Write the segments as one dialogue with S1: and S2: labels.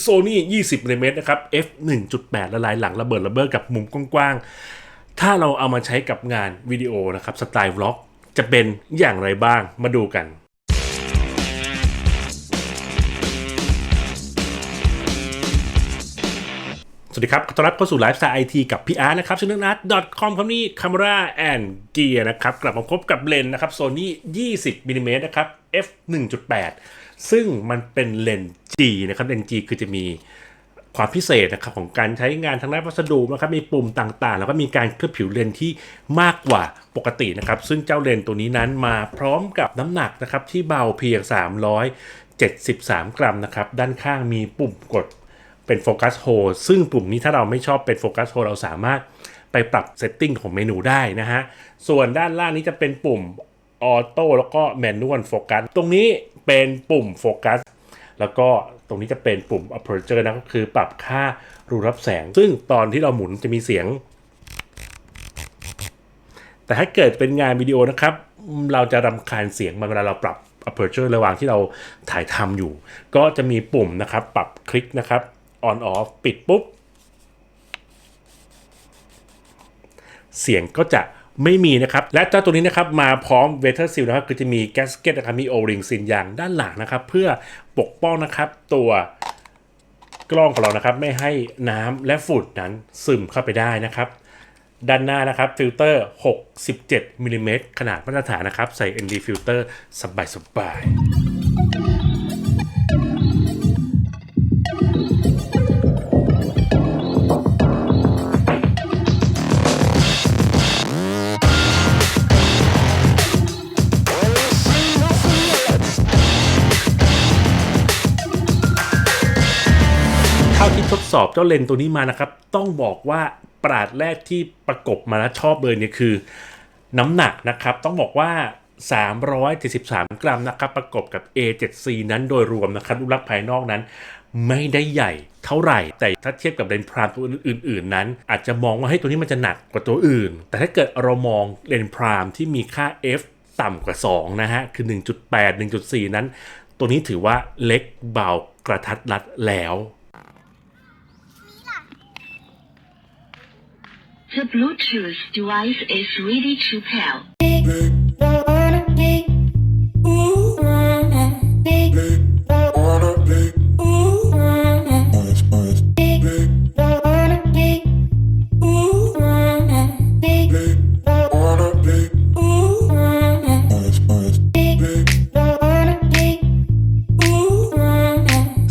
S1: โซนี่20มิลิเมตรนะครับ f 1.8 ละลายหลังระเบิดระเบ้อกับมุมกว้างๆ ถ้าเราเอามาใช้กับงานวิดีโอนะครับสไตล์วล็อก จะเป็นอย่างไรบ้างมาดูกัน สวัสดีครับ ขอต้อนรับเข้าสู่ไลฟ์สไตล์ไอทีกับพี่อาร์นะครับชื่อนัท .com ครับนี่ Camera and Gear นะครับ กลับมาพบกับเลนส์นะครับ Sony 20มิลลิเมตรนะครับ f 1.8 ซึ่งมันเป็นเลนส์ G นะครับเลนส์ G คือจะมีความพิเศษนะครับของการใช้งานทางด้านวัสดุนะครับมีปุ่มต่างๆ แล้วก็มีการเคลือบผิวเลนส์ที่มากกว่าปกตินะครับ ซึ่งเจ้าเลนส์ตัวนี้นั้นมาพร้อมกับน้ำหนักนะครับที่เบาเพียง 373 กรัมนะครับด้านข้างมีปุ่มกดเป็นโฟกัสโฮซึ่งปุ่มนี้ถ้าเราไม่ชอบเป็นโฟกัสโฮเราสามารถไปปรับเซตติ้งของเมนูได้นะฮะส่วนด้านล่างนี้จะเป็นปุ่มออโต้แล้วก็แมนนวลโฟกัสตรงนี้ เป็นปุ่มโฟกัสแล้วก็ตรงนี้จะเป็นปุ่ม aperture นะก็คือปรับค่ารูรับแสง ซึ่งตอนที่เราหมุนจะมีเสียง แต่ถ้าเกิดเป็นงานวิดีโอนะครับ เราจะรำคาญเสียงมันเวลาเราปรับ aperture ระหว่างที่เราถ่ายทำอยู่ ก็จะมีปุ่มนะครับ ปรับคลิกนะครับ on off ปิดปุ๊บ เสียงก็จะ ไม่มีนะครับ และเจ้าตัวนี้นะครับมาพร้อม w e t e r Seal นะครับคือจะมีแกสเก็ตนะครับมี O-ring ซินยางด้านหลังนะครับ เพื่อปกป้องนะครับตัวกล้องของเรานะครับ ไม่ให้น้ำและฝุ่นนั้นซึมเข้าไปได้นะครับ ด้านหน้านะครับฟิลเตอร์ 67มิลลิเมตรขนาดมาตรฐานนะครับ ใส่ ND ฟิลเตอร์สบายๆเท่ สอบเจ้าเลนตัวนี้มานะครับ ต้องบอกว่าปราดแรกที่ประกบมาแล้วชอบเลยเนี่ยคือ น้ำหนักนะครับ ต้องบอกว่า 373 กรัมนะครับ ประกบกับ A7C นั้นโดยรวมนะครับรูปลักษณ์ภายนอกนั้น ไม่ได้ใหญ่เท่าไหร่ แต่ถ้าเทียบกับเลนส์พรามตัวอื่น ๆ นั้น อาจจะมองว่าให้ตัวนี้มันจะหนักกว่าตัวอื่น แต่ถ้าเกิดเรามองเลนส์พรามที่มีค่า f ต่ำกว่า 2 นะฮะ คือ 1.8 1.4 นั้น ตัวนี้ถือว่าเล็กเบากระทัดรัดแล้ว
S2: The Bluetooth device is ready to pair.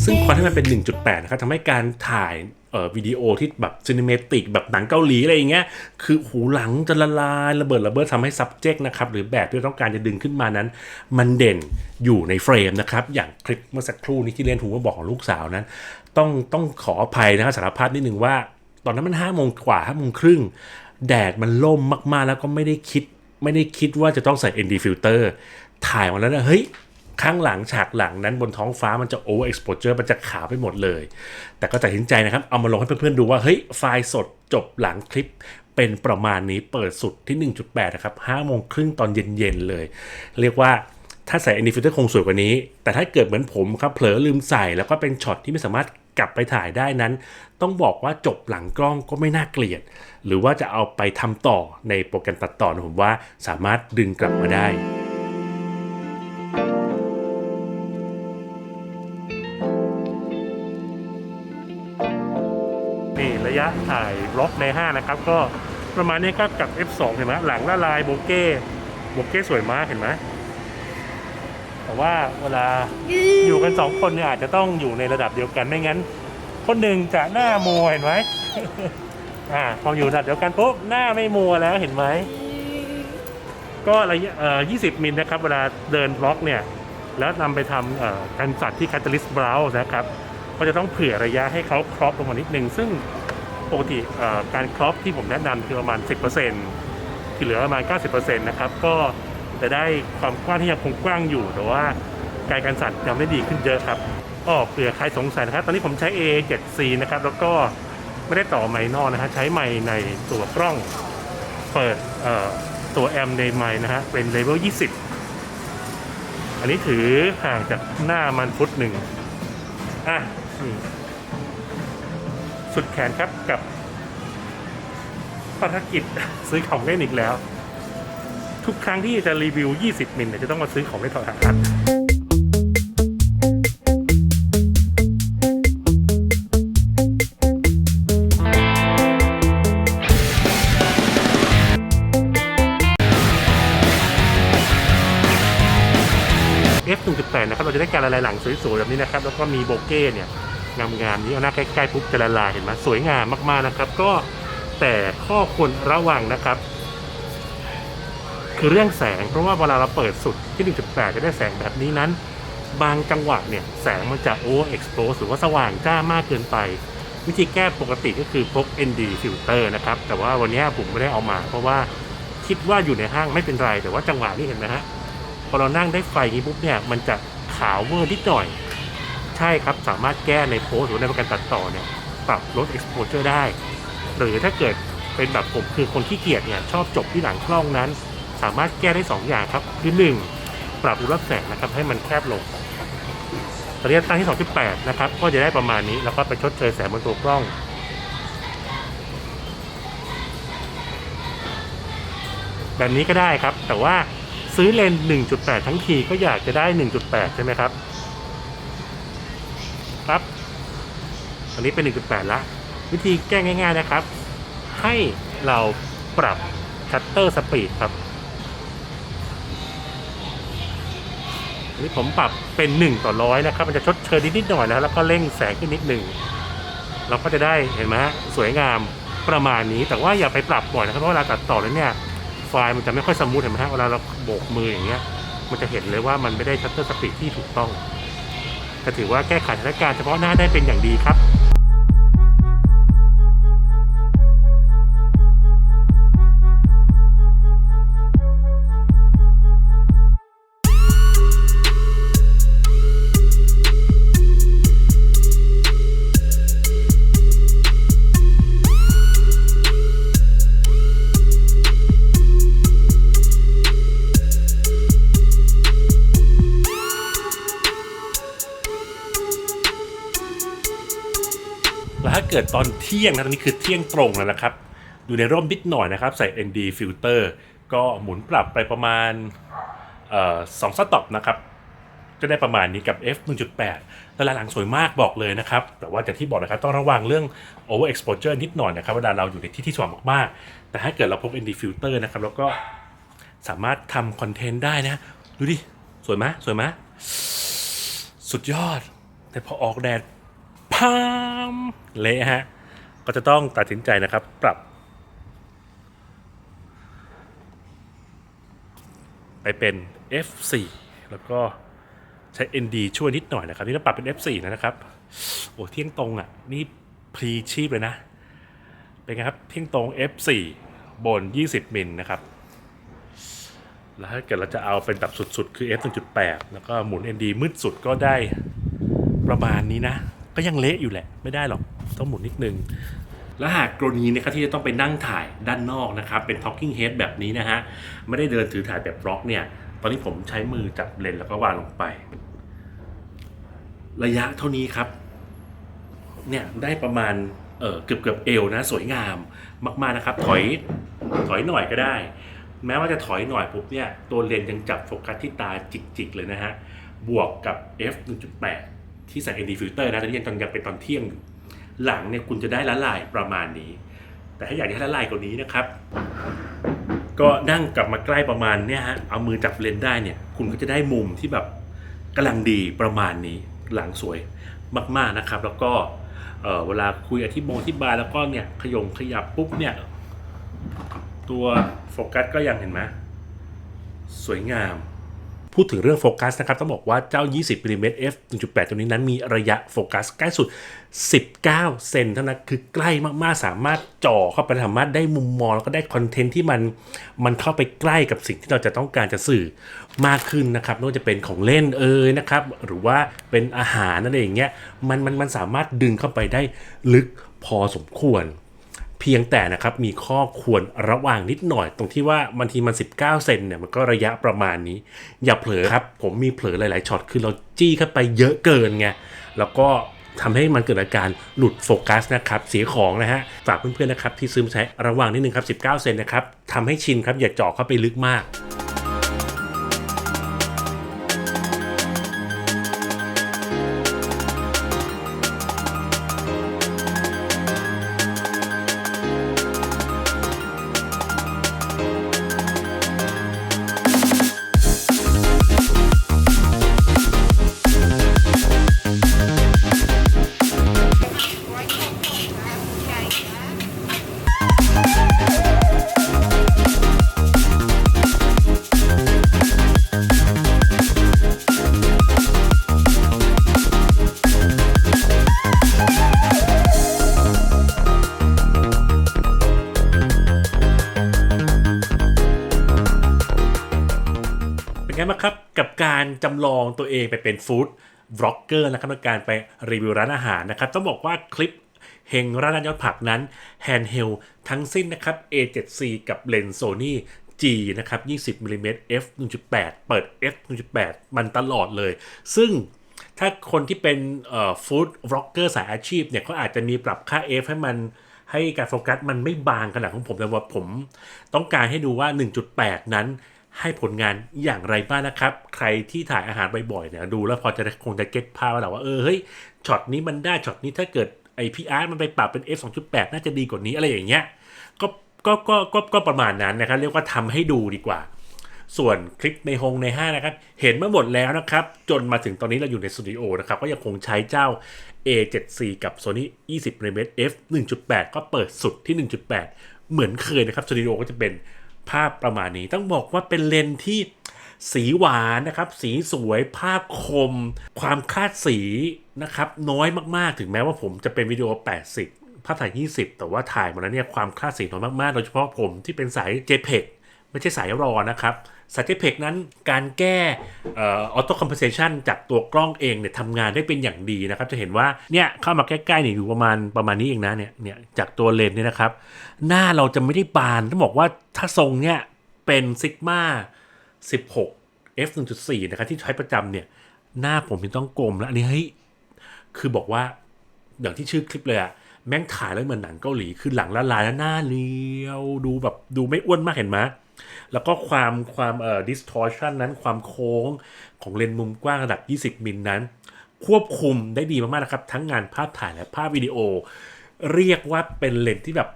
S1: ซึ่งความที่มันเป็น 1.8 นะครับทำให้การถ่าย เอ่อวิดีโอที่แบบซีนิเมติกแบบหนังเกาหลีอะไรอย่างเงี้ยคือหูหลังจะละลายระเบิดระเบิดทำให้ subject นะครับหรือแบบที่เราต้องการจะดึงขึ้นมานั้น มันเด่นอยู่ในเฟรมนะครับอย่างคลิปเมื่อสักครู่นี้ที่เล่นหูมาบอกของลูกสาวนั้น ต้องต้องขออภัยนะครับสารภาพนิดนึงว่า ตอนนั้นมันห้าโมงกว่าห้าโมงครึ่งแดดมันล่มมากๆ แล้วก็ไม่ได้คิด ไม่ได้คิดว่าจะต้องใส่ ND filter ถ่ายมาแล้วนะเฮ้ย ข้างหลังฉากหลังนั้นบนท้องฟ้ามันจะ over exposure มันจะขาวไปหมดเลย แต่ก็ตัดสินใจนะครับ เอามาลงให้เพื่อนๆดูว่า เฮ้ย ไฟล์สดจบหลังคลิปเป็นประมาณนี้เปิดสุดที่ 1.8 นะครับ5โมงครึ่งตอนเย็นๆเลย เรียกว่าถ้าใส่ ND filter คงสวยกว่านี้ แต่ถ้าเกิดเหมือนผมครับเผลอลืมใส่แล้วก็เป็นช็อตที่ไม่สามารถกลับไปถ่ายได้นั้น ต้องบอกว่าจบหลังกล้องก็ไม่น่าเกลียด หรือว่าจะเอาไปทำต่อในโปรแกรมตัดต่อนะผมว่าสามารถดึงกลับมาได้ะถ่ายบล็อกใน5นะครับ ก็ประมาณนี้ครับกับ F2 เห็นไหมหลังละลายโบเก้โบเก้สวยมากเห็นไหมแต่ว่าเวลาอยู่กัน2คนเนี่ยอาจจะต้องอยู่ในระดับเดียวกันไม่งั้น คนหนึ่งจะหน้ามัวเห็นไหมอ่าพออยู่ระดับเดียวกันปุ๊บหน้าไม่มัวแล้วเห็นไหมก็ระยะเอ่อ20 มิลนะครับ เวลาเดินบล็อกเนี่ย แล้วนำไปทำเอ่อการสัตว์ที่ Catalyst b r o w นะครับ ก็จะต้องเผื่อระยะให้เขาครอปลงมานิดนึง ซึ่ง ปกติการครอปที่ผมแนะนำคือประมาณ 10%ที่เหลือประมาณ 90%นะครับก็จะได้ความกว้างที่ยังคงกว้างอยู่ แต่ว่าการการสั่นยังไม่ดีขึ้นเยอะครับอ้เผื่อใครสงสัยนะครับ ตอนนี้ผมใช้ A7C นะครับแล้วก็ไม่ได้ต่อไมค์นอกนะฮะใช้ไมค์ในตัวกล้องเปิดตัวแอมในไมค์นะฮะเป็นเลเวล20 อันนี้ถือห่างจากหน้ามันฟุตหนึ่งอะนี่ สุดแขนครับกับภารกิจซื้อของเล่นอีกแล้ว ทุกครั้งที่จะรีวิว 20 มิลเนี่ยจะต้องมาซื้อของเล่นถอดรหัส F 1.8นะครับเราจะได้การละลายหลังสวยๆแบบนี้นะครับ แล้วก็มีโบเก้เนี่ย งามๆนี้เอาหน้าใกล้ๆปุ๊บจะละลายเห็นไหมสวยงามมากๆนะครับ ก็แต่ข้อควรระวังนะครับ คือเรื่องแสง เพราะว่าเวลาเราเปิดสุดที่ 1.8 จะได้แสงแบบนี้นั้น บางจังหวะเนี่ยแสงมันจะ over expose หรือว่าสว่างจ้ามากเกินไป วิธีแก้ปกติก็คือพก ND filter นะครับ แต่ว่าวันนี้ผมไม่ได้เอามา เพราะว่าคิดว่าอยู่ในห้างไม่เป็นไร แต่ว่าจังหวะนี้เห็นไหมฮะพอเรานั่งได้ไฟนี้ปุ๊บเนี่ยมันจะขาวเวอร์นิดหน่อย ใช่ครับสามารถแก้ในโพสต์หรือในประการตัดต่อเนี่ยปรับลด exposure ได้ หรือถ้าเกิดเป็นแบบผมคือคนขี้เกียจเนี่ยชอบจบที่หลังกล้องนั้น สามารถแก้ได้ 2 อย่างครับ คือ 1 ปรับรูรับแสงนะครับให้มันแคบลงตอนนี้ตั้งที่ 2.8 นะครับ ก็จะได้ประมาณนี้แล้วก็ไปชดเชยแสงบนตัวกล้อง แบบนี้ก็ได้ครับ แต่ว่าซื้อเลนส์1.8 ทั้งทีก็อยากจะได้ 1.8 ใช่ไหมครับ อั นนี้เป็น 1.8 ละ วิธีแก้ง่ายๆนะครับ ให้เราปรับชัตเตอร์สปีดครับอันนี้ผมปรับเป็น 1 ต่อร้อยนะครับ มันจะชดเชยนิดๆหน่อยนะแล้วก็เร่งแสงขึ้นนิดหนึ่ง เราก็จะได้เห็นไหมสวยงามประมาณนี้ แต่ว่าอย่าไปปรับบ่อยนะครับ เพราะเวลาตัดต่อแล้วเนี่ย ไฟล์มันจะไม่ค่อยสมูทเห็นไหมฮะเวลาเราโบกมืออย่างเงี้ย มันจะเห็นเลยว่ามันไม่ได้ชัตเตอร์สปีดที่ถูกต้องก็ถือว่าแก้ไขสถานการณ์เฉพาะหน้าได้เป็นอย่างดีครับ เกิดตอนเที่ยงนะตอนนี้คือเที่ยงตรงแล้วนะครับ อยู่ในร่มนิดหน่อยนะครับ ใส่ ND filter ก็หมุนปรับไปประมาณออสองสต็อปนะครับจะได้ประมาณนี้กับ f 1.8แต่ละหลังสวยมากบอกเลยนะครับ แต่ว่าจากที่บอกนะครับ ต้องระวังเรื่อง over exposure นิดหน่อยนะครับ เวลาเราอยู่ในที่ที่สว่างมากๆ แต่ถ้าเกิดเราพก ND filter นะครับ แล้วก็สามารถทำคอนเทนต์ได้นะ ดูดิ สวยไหมสวยไหมสุดยอด แต่พอออกแดด พามเละฮะ ก็จะต้องตัดสินใจนะครับ ปรับ ไปเป็น F4 แล้วก็ใช้ ND ช่วยนิดหน่อยนะครับ นี่เราปรับเป็น F4 นะครับ โอ้เที่ยงตรงอะ นี่พรีชีพเลยนะ เป็นไงครับ เที่ยงตรง F4 บน 20 มิลนะครับ แล้วถ้าเกิดเราจะเอาเป็นแบบสุด ๆ คือ F1.8 แล้วก็หมุน ND มืดสุดก็ได้ประมาณนี้นะ ก็ยังเละอยู่แหละ ไม่ได้หรอกต้องหมุนนิดนึง และหากกรณีนะครับที่จะต้องไปนั่งถ่ายด้านนอกนะครับ เป็น talking head แบบนี้นะฮะ ไม่ได้เดินถือถ่ายแบบบล็อกเนี่ย ตอนนี้ผมใช้มือจับเลนแล้วก็วางลงไป ระยะเท่านี้ครับ เนี่ยได้ประมาณเออเกือบเกือบเอวนะสวยงามมากๆนะครับ ถอยถอยหน่อยก็ได้ แม้ว่าจะถอยหน่อยปุ๊บเนี่ยตัวเลนยังจับโฟกัสที่ตาจิกๆเลยนะฮะบวกกับ f 1.8 ที่ใส่ ND filter นะตอนนี้ยังตอนยังเป็นตอนเที่ยงอยู่ หลังเนี่ยคุณจะได้ละลายประมาณนี้ แต่ถ้าอยากจะให้ละลายกว่านี้นะครับ ก็นั่งกลับมาใกล้ประมาณเนี่ยฮะเอามือจับเลนได้เนี่ย คุณก็จะได้มุมที่แบบกำลังดีประมาณนี้หลังสวยมากๆนะครับ แล้วก็เเวลาคุยอธิบงอธิบายแล้วก็เนี่ยขยงขยับปุ๊บเนี่ยตัวโฟกัสก็ยังเห็นไหมสวยงาม พูดถึงเรื่องโฟกัสนะครับ ต้องบอกว่าเจ้า 20มิลิเมตร f 1.8 ตัวนี้นั้นมีระยะโฟกัสใกล้สุด 19 เซนเท่านั้นคือใกล้มากๆ สามารถจ่อเข้าไปสามารถได้มุมมอง แล้วก็ได้คอนเทนต์ที่มันมันเข้าไปใกล้กับสิ่งที่เราจะต้องการจะสื่อมากขึ้นนะครับไม่ว่าจะเป็นของเล่นเอ่ยนะครับ หรือว่าเป็นอาหารอะไรอย่างเงี้ยมันมันมันสามารถดึงเข้าไปได้ลึกพอสมควร เพียงแต่นะครับมีข้อควรระวังนิดหน่อย ตรงที่ว่าบางทีมัน 19 เซนเนี่ยมันก็ระยะประมาณนี้ อย่าเผลอครับผมมีเผลอหลาย ๆช็อตคือเราจี้เข้าไปเยอะเกินไงแล้วก็ทำให้มันเกิดอาการหลุดโฟกัสนะครับเสียของนะฮะฝากเพื่อนๆนะครับที่ซื้อมาใช้ระวังนิดนึงครับ 19 เซนนะครับทำให้ชินครับอย่าเจาะเข้าไปลึกมาก การจำลองตัวเองไปเป็นฟู้ดบล็อกเกอร์นะครับในการไปรีวิวร้านอาหารนะครับ ต้องบอกว่าคลิปเฮงร้านยอดผักนั้นแฮนด์เฮลทั้งสิ้นนะครับ A7C กับเลนส์ Sony G นะครับ 20 mm f 1.8 เปิด f 1.8 มันตลอดเลย ซึ่งถ้าคนที่เป็นฟู้ดบล็อกเกอร์สายอาชีพเนี่ยเขาอาจจะมีปรับค่า f ให้มันให้การโฟกัสมันไม่บางขนาดของผมแต่ว่าผมต้องการให้ดูว่า 1.8 นั้น ให้ผลงานอย่างไรบ้างนะครับ ใครที่ถ่ายอาหารบ่อยๆเนี่ยดูแล้วพอจะคงจะเก็ตภาพแล้วว่าเออเฮ้ยช็อตนี้มันได้ช็อตนี้ถ้าเกิดไอพีอาร์มันไปปรับเป็น f 2.8 น่าจะดีกว่านี้อะไรอย่างเงี้ยก็ก็ก็ก็ก็ประมาณนั้นนะครับ เรียกว่าทำให้ดูดีกว่า ส่วนคลิปในฮงในห้านะครับ เห็นมาหมดแล้วนะครับ จนมาถึงตอนนี้เราอยู่ในสตูดิโอนะครับ ก็ยังคงใช้เจ้า A7C กับ Sony 20 mm f 1.8 ก็เปิดสุดที่ 1.8 เหมือนเคยนะครับสตูดิโอก็จะเป็น ภาพประมาณนี้ต้องบอกว่าเป็นเลนที่สีหวานนะครับ สีสวยภาพคม ความคลาดสีนะครับ น้อยมากๆ ถึงแม้ว่าผมจะเป็นวิดีโอ 80 ภาพถ่าย 20 แต่ว่าถ่ายมาแล้วเนี่ยความคลาดสีน้อยมากๆ โดยเฉพาะผมที่เป็นสาย JPEG ไม่ใช่สายรอนะครับ สาย JPEG นั้นการแก้ออโต้คอมเพ s เ t ชันจากตัวกล้องเองเนี่ยทำงานได้เป็นอย่างดีนะครับ จะเห็นว่าเนี่ยเข้ามาใกล้ๆเนี่ยอยู่ประมาณประมาณนี้เองนะเนี่ยเนี่ยจากตัวเลนส์เนี่ยนะครับ หน้าเราจะไม่ได้บานต้องบอกว่าถ้าทรงเนี่ยเป็นซิกมา16 f 1.4นะครับที่ใช้ประจำเนี่ยหน้าผมยังต้องกลมแล้วอันนี้เฮ้ยคือบอกว่าอย่างที่ชื่อคลิปเลยอะแม่งถ่ายแล้วเหมือนหนังเกาหลีคือหลังละลายแล้วหน้าเรียว ดูแบบดูไม่อ้วนมากเห็นไหม แล้วก็ความความเอ่อ distortion นั้นความโค้งของเลนส์มุมกว้างระดับ 20 มิลนั้น ควบคุมได้ดีมากๆนะครับ ทั้งงานภาพถ่ายและภาพวิดีโอ เรียกว่าเป็นเลนส์ที่แบบ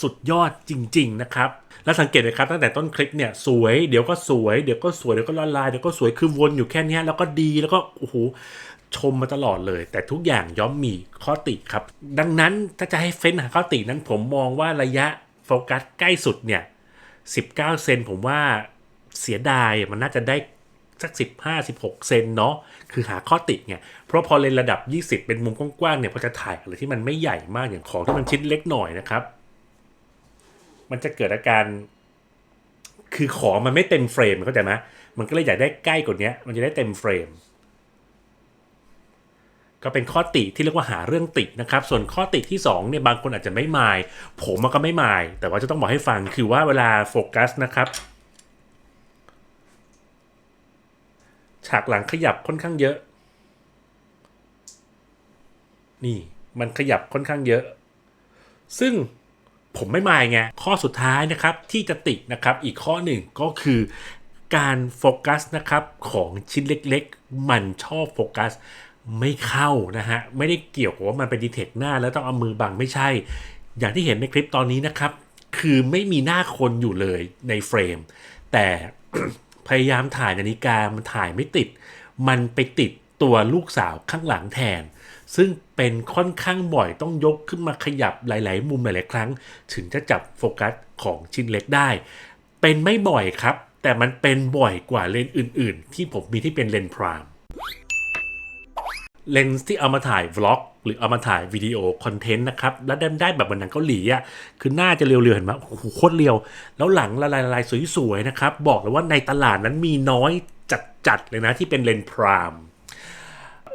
S1: สุดยอดจริง ๆ นะครับ แล้วสังเกตไหมครับ ตั้งแต่ต้นคลิปเนี่ยสวยเดี๋ยวก็สวยเดี๋ยวก็สวยเดี๋ยวก็ละลายเดี๋ยวก็สวยคือวนอยู่แค่นี้แล้วก็ดีแล้วก็โอ้โหชมมาตลอดเลย แต่ทุกอย่างย่อมมีข้อติครับ ดังนั้นถ้าจะให้เฟ้นหาข้อตินั้นผมมองว่าระยะโฟกัสใกล้สุดเนี่ย 19 เซนผมว่าเสียดายมันน่าจะได้สัก 15 16 เซนเนาะคือหาข้อติไงเพราะพอเลนระดับ 20 เป็นมุมกว้างๆเนี่ยพอจะถ่ายอะไรที่มันไม่ใหญ่มากอย่างของที่มันชิ้นเล็กหน่อยนะครับ มันจะเกิดอาการ คือของมันไม่เต็มเฟรมเข้าใจไหมมันก็เลยอยากได้ใกล้กว่านี้มันจะได้เต็มเฟรม ก็เป็นข้อติที่เรียกว่าหาเรื่องตินะครับ ส่วนข้อติที่2เนี่ยบางคนอาจจะไม่มาย ผมมันก็ไม่มาย แต่ว่าจะต้องบอกให้ฟังคือว่าเวลาโฟกัสนะครับฉากหลังขยับค่อนข้างเยอะ นี่มันขยับค่อนข้างเยอะ ซึ่งผมไม่มายไงข้อสุดท้ายนะครับที่จะตินะครับอีกข้อหนึ่งก็คือการโฟกัสนะครับของชิ้นเล็กๆ มันชอบโฟกัส ไม่เข้านะฮะ ไม่ได้เกี่ยวกับว่ามันเป็นดีเทคหน้าแล้วต้องเอามือบังไม่ใช่ อย่างที่เห็นในคลิปตอนนี้นะครับ คือไม่มีหน้าคนอยู่เลยในเฟรม แต่พยายามถ่ายนาฬิกามันถ่ายไม่ติด มันไปติดตัวลูกสาวข้างหลังแทน ซึ่งเป็นค่อนข้างบ่อยต้องยกขึ้นมาขยับหลาย ๆ มุมหลาย ๆ ครั้ง ถึงจะจับโฟกัสของชิ้นเล็กได้ เป็นไม่บ่อยครับ แต่มันเป็นบ่อยกว่าเลนส์อื่น ๆ ที่ผมมีที่เป็นเลนส์พราม เลนส์ที่เอามาถ่ายวล็อก หรือเอามาถ่ายวิดีโอคอนเทนต์นะครับ แล้วได้ได้แบบเหมือนหนังเกาหลีอะคือหน้าจะเรียวๆเห็นไหมโอ้โหโคตรเรียว แล้วหลังละลายละลายสวยๆนะครับ บอกเลยว่าในตลาดนั้นมีน้อยจัดๆเลยนะที่เป็นเลนส์พราม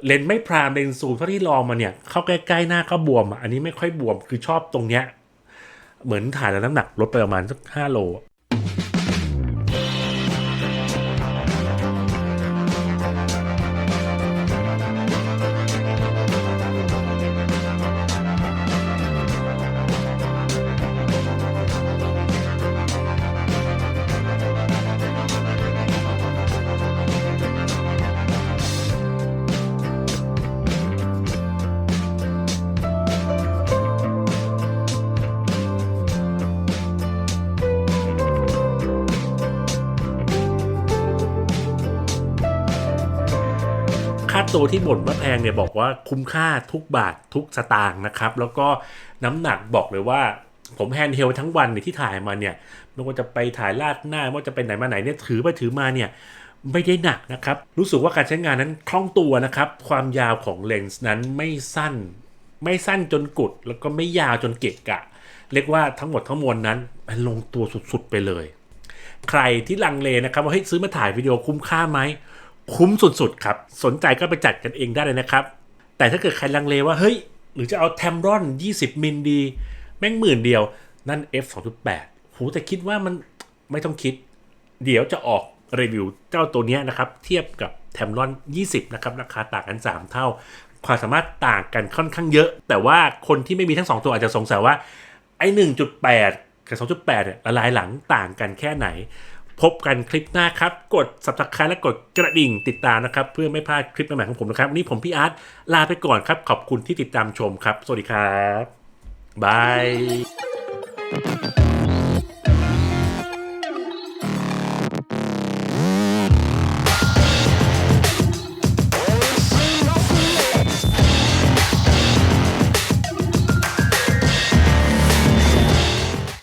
S1: เลนส์ไม่พรามเลนส์ซูมเท่าที่ลองมาเนี่ยเข้าใกล้ๆหน้าก็บวมอะอันนี้ไม่ค่อยบวมคือชอบตรงเนี้ยเหมือนถ่ายแล้วน้ำหนักลดไปประมาณสักห้าโล ตัวที่บ่นว่าแพงเนี่ยบอกว่าคุ้มค่าทุกบาททุกสตางค์นะครับ แล้วก็น้ำหนักบอกเลยว่าผมแฮนด์เฮลทั้งวันเนี่ยที่ถ่ายมาเนี่ยไม่ว่าจะไปถ่ายลาดหน้าไม่ว่าจะไปไหนมาไหนเนี่ยถือไปถือมาเนี่ยไม่ได้หนักนะครับ รู้สึกว่าการใช้งานนั้นคล่องตัวนะครับ ความยาวของเลนส์นั้นไม่สั้น ไม่สั้นจนกุด แล้วก็ไม่ยาวจนเกะกะ เรียกว่าทั้งหมดทั้งมวลนั้นมันลงตัวสุดๆไปเลย ใครที่ลังเลนะครับว่าเฮ้ยซื้อมาถ่ายวิดีโอคุ้มค่าไหม คุ้มสุดๆครับ สนใจก็ไปจัดกันเองได้เลยนะครับ แต่ถ้าเกิดใครลังเลว่าเฮ้ย หรือจะเอาแทมรอน 20 มิลดี แม่งหมื่นเดียว นั่น f 2.8หูแต่คิดว่ามันไม่ต้องคิด เดี๋ยวจะออกรีวิวเจ้าตัวเนี้ยนะครับ เทียบกับแทมรอน 20 นะครับ ราคาต่างกัน 3 เท่า ความสามารถต่างกันค่อนข้างเยอะ แต่ว่าคนที่ไม่มีทั้ง 2 ตัวอาจจะสงสัยว่าไอ้1.8กับ2.8เนี่ยละลายหลังต่างกันแค่ไหน พบกันคลิปหน้าครับ กด subscribe และกดกระดิ่งติดตามนะครับ เพื่อไม่พลาดคลิปใหม่ๆของผมนะครับ วันนี้ผมพี่อาร์ตลาไปก่อนครับ ขอบคุณที่ติดตามชมครับ สวัสดีครับบาย